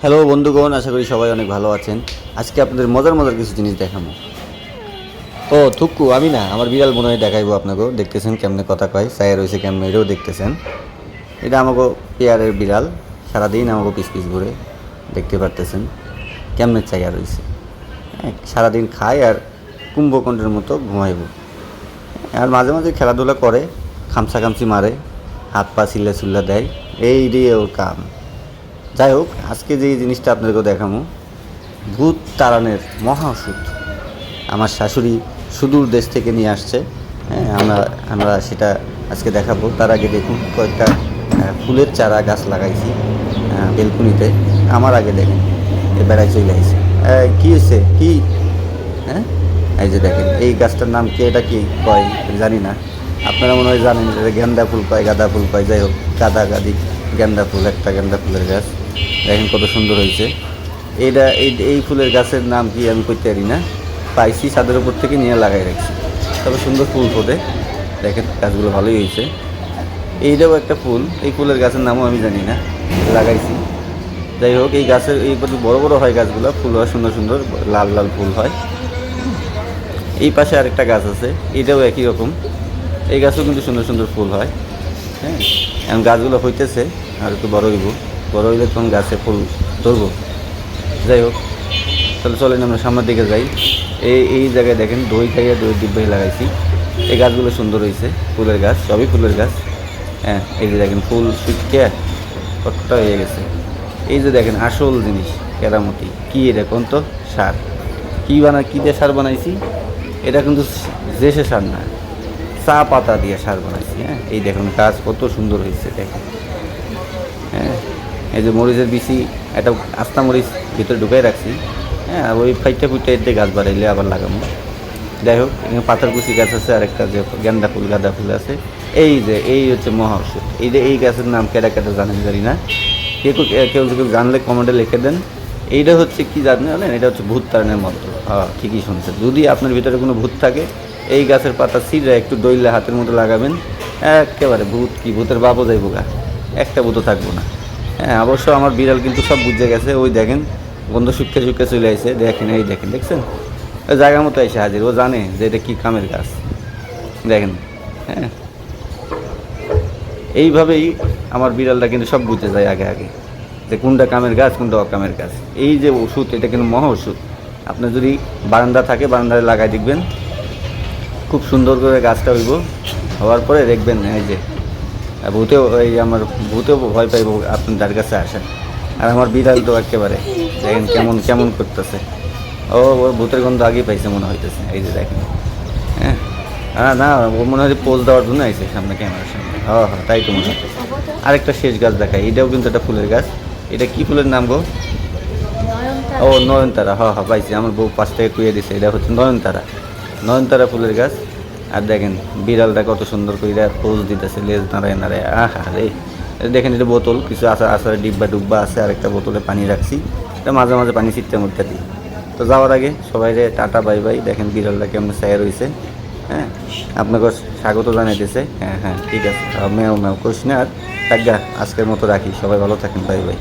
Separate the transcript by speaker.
Speaker 1: Hello বন্ধুগণ, আশা করি সবাই অনেক ভালো আছেন। আজকে আপনাদের মজার মজার কিছু জিনিস দেখাবো। ও থুক্কু আমি না, আমার বিড়াল মনে হয় দেখাইবো আপনাকেও দেখতেছেন কেমনে কথা কয় সায়া রয়েছে কেমনে, এটাও দেখতেছেন। এটা আমাকে পেয়ারের বিড়াল, সারাদিন আমাকে পিস পিস ঘুরে দেখতে পারতেছেন। কেমনে চাইয়া রয়েছে। হ্যাঁ সারাদিন খায় আর কুম্ভকণ্ডের মতো ঘুমাইব। আর মাঝে মাঝে খেলাধুলা করে খামসা খামসি মারে, হাত পা চিল্লা চিল্লা দেয় এই দিয়ে ওর কাম। যাই হোক, আজকে যে জিনিসটা আপনাদেরকে দেখাবো, ভূত তাড়ানের মহা ওষুধ। আমার শাশুড়ি সুদূর দেশ থেকে নিয়ে আসছে হ্যাঁ আমরা আমরা সেটা আজকে দেখাবো। তার আগে দেখুন, কয়েকটা ফুলের চারা গাছ লাগাইছি বেলকুনিতে। আমার আগে দেখেন, এ বেড়ায় চলে আসছে কী হয়েছে কী? হ্যাঁ? এই যে দেখেন, এই গাছটার নাম কি, এটা কি কয়? জানি না। আপনারা মনে হয় জানেন, এটা গেন্দা ফুল কয়, গাঁদা ফুল কয়, যাই হোক, গাঁদা, গাদি। গেন্দা ফুল, একটা গেন্দা ফুলের গাছ। দেখেন কত সুন্দর হয়েছে। এইটা, এই এই ফুলের গাছের নাম কি আমি করতে পারি না। পাইছি, ছাদের উপর থেকে নিয়ে লাগাই রাখছি। তবে সুন্দর ফুল ফোটে। দেখেন, গাছগুলো ভালোই হয়েছে। এইটাও একটা ফুল। এই ফুলের গাছের নামও আমি জানি না। লাগাইছি। যাই হোক, এই গাছের, এই বড় বড় হয় গাছগুলো। ফুল হয় সুন্দর সুন্দর, লাল লাল ফুল হয়। এই পাশে আরেকটা গাছ আছে। এটাও একই রকম। এই গাছও কিন্তু সুন্দর সুন্দর ফুল হয়। হ্যাঁ। এখন গাছগুলো হইতেছে, আর একটু বড় হইব। বড় হইলে তখন গাছে ফুল ধরবো। যাই হোক, তাহলে চলেন আমরা সামনের দিকে যাই। এই এই জায়গায় দেখেন, দই খাইয়া দই ডিব্বাই লাগাইছি। এই গাছগুলো সুন্দর হয়েছে ফুলের গাছ, সবই ফুলের গাছ। হ্যাঁ এই যে দেখেন, ফুল শুকিয়ে কতটা হয়ে গেছে। এই যে দেখেন, আসল জিনিস, কেরামতি। কী এটা কোন তো? সার। কী বানা, কী দিয়ে সার বানাইছি? এটা কিন্তু জেসে সার না। চা পাতা দিয়ে সার বানাইছি হ্যাঁ? এই দেখুন, গাছ কত সুন্দর হয়েছে, দেখেন। হ্যাঁ? এই যে মরিচের বিচি একটা আস্তা মরিচ ভিতরে ঢুকাই রাখছি হ্যাঁ? ওই ফাইটটা ফুইটা এতে গাছ বাড়াইলে আবার লাগাবো। যাই হোক, এখানে পাতার কুচি গাছ আছে আর একটা যে গেন্দা ফুল, গাঁদা ফুল আছে। এই যে, এই হচ্ছে মহা এই যে, এই গাছের নাম কেটা কেটা জানেন, জানি না। কেউ কেউ- কেউ জানলে কমেন্টে লিখে দেন। এইটা হচ্ছে কি জানেন? জানেন এটা হচ্ছে ভূত তাড়ানোর মন্ত্র। হ্যাঁ ঠিকই শুনছেন। যদি আপনার ভিতরে কোনো ভূত থাকে এই গাছের পাতা ছিঁড়ে একটু দইলে হাতের মতো লাগাবেন। একেবারে ভূত কি ভূতের বাপও যাইব গা। একটা ভূতও থাকব না। হ্যাঁ অবশ্য আমার বিড়াল কিন্তু সব বুঝে গেছে। ওই দেখেন, গন্ধ শুকিয়ে শুকিয়ে চলে আসে দেখেন, এই দেখেন, দেখছেন? ওই জায়গা মতো এসে হাজির, ও জানে যে এটা কী কামের গাছ। দেখেন হ্যাঁ? এইভাবেই আমার বিড়ালটা কিন্তু সব বুঝে যায় আগে আগে। যে কোনটা কামের গাছ, কোনটা অকামের গাছ। এই যে ওষুধ, এটা কিন্তু মহা ওষুধ। আপনার যদি বারান্দা থাকে, বারান্দায় লাগাই দেখবেন খুব সুন্দর করে গাছটা হইব। হওয়ার পরে দেখবেন এই যে আর ভূতেও এই আমার ভূতেও ভয় পাইব আপনি তার কাছে আসেন। আর আমার বিড়াল তো একেবারে দেখেন কেমন কেমন করতেছে। ও ওর ভূতের গন্ধ আগেই পাইছে মনে হইতেছে এই যে দেখেন। হ্যাঁ? হ্যাঁ না ও মনে হয় পোজ দেওয়ার জন্য আইছে সামনে ক্যামেরার সামনে। হ্যাঁ হ্যাঁ তাই তো মনে হয়। আরেকটা শেষ গাছ দেখায় এটাও কিন্তু একটা ফুলের গাছ। এটা কি ফুলের নাম গো? ও নয়নতারা হ্যাঁ হ্যাঁ পাইছি আমার বউ পাঁচ থেকে কুয়ে দিছে এটা হচ্ছে নয়নতারা। নয়নতারা ফুলের গাছ। আর দেখেন, বিড়ালটা কত সুন্দর করে পোজ দিতেছে, লেজ নাড়ায় নাড়ায়। আহা রে। দেখেন এটা বোতল, কিছু আসা আসার ডিব্বা ডুব্বা আছে আর একটা বোতলে পানি রাখছি। এটা মাঝে মাঝে পানি ছিটতে মধ্যে দিই। তো যাওয়ার আগে সবাই রে, টাটা, বাই বাই। দেখেন বিড়ালটা কেমন ছায়া রয়েছে হ্যাঁ? আপনাকে স্বাগত জানাইতেছে। হ্যাঁ হ্যাঁ ঠিক আছে। মেও মেও কোশ না। আর আজকের মতো রাখি। সবাই ভালো থাকেন, বাই বাই।